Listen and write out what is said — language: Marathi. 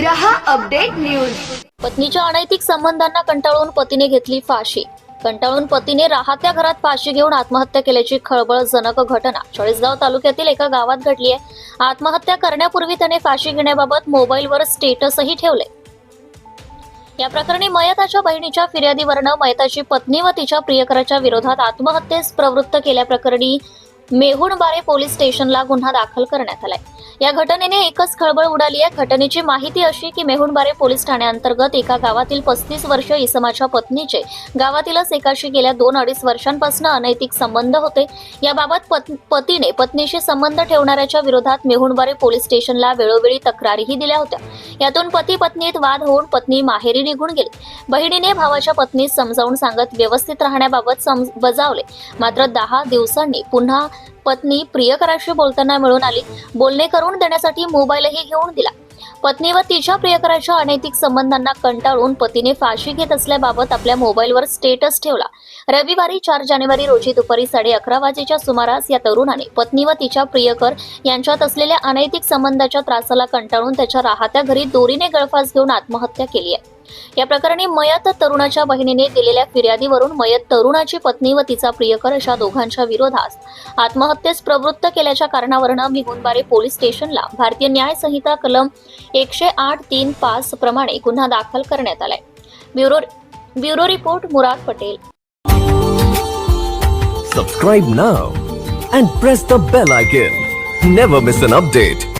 रहा अपडेट न्यूज. पत्नीच्या अनैतिक संबंधांना कंटाळून पतीने घेतली फाशी. कंटाळून पतीने राहत्या घरात फाशी घेऊन आत्महत्या केल्याची खळबळजनक घटना. चाळीसगाव तालुक्यातील एका गावात घडली आहे. आत्महत्या करण्यापूर्वी त्याने फाशी घेण्याबाबत मोबाईलवर स्टेटसही ठेवले. या प्रकरणी मयताच्या बहिणीच्या फिर्यादीवरनं मयताची पत्नी व तिच्या प्रियकराच्या विरोधात आत्महत्येस प्रवृत्त केल्याप्रकरणी मेहुणबारे पोलीस स्टेशनला गुन्हा दाखल करण्यात आलाय. या घटनेने एकच खळबळ उडाली आहे. घटनेची माहिती अशी की मेहुणबारे पोलीस ठाण्याअंतर्गत एका गावातील पस्तीस वर्ष इसमाच्या पत्नीचे गावातीलच एकाशी गेल्या दोन अडीच वर्षांपासून अनैतिक संबंध होते. याबाबत पत- पतीने पत्नीशी संबंध ठेवणाऱ्याच्या विरोधात मेहुणबारे पोलीस स्टेशनला वेळोवेळी तक्रारीही दिल्या होत्या. यातून पती पत्नीत वाद होऊन पत्नी माहेरी निघून गेली. बहिणीने भावाच्या पत्नीस समजावून सांगत व्यवस्थित राहण्याबाबत बजावले. मात्र दहा दिवसांनी पुन्हा पत्नी प्रियकराशी बोलताना मिळून आली. बोलणे करून देण्यासाठी मोबाईलही घेऊन दिला. पत्नी व तिच्या प्रियकराच्या अनैतिक संबंधांना कंटाळून पतीने फाशी घेत असल्याबाबत आपल्या मोबाईलवर स्टेटस ठेवला. रविवारी चार जानेवारी रोजी दुपारी साडे अकरा वाजेच्या सुमारास या तरुणाने पत्नी व तिच्या प्रियकर यांच्यात असलेल्या अनैतिक संबंधाच्या त्रासाला कंटाळून त्याच्या राहत्या घरी दोरीने गळफास घेऊन आत्महत्या केली आहे. या प्रकरणी मयत तरुणाच्या बहिणीने दिलेल्या फिर्यादीवरून मयत तरुणाची पत्नी व तिचा प्रियकर अशा दोघांच्या विरोधात आत्महत्येस प्रवृत्त केल्याच्या कारणावरनं मिगुनबारे पोलीस स्टेशनला भारतीय न्याय संहिता कलम एकशे आठ तीन पाच प्रमाणे गुन्हा दाखल करण्यात आलाय bureau bureau report Murad Patel Subscribe now and press the bell icon. Never miss an update.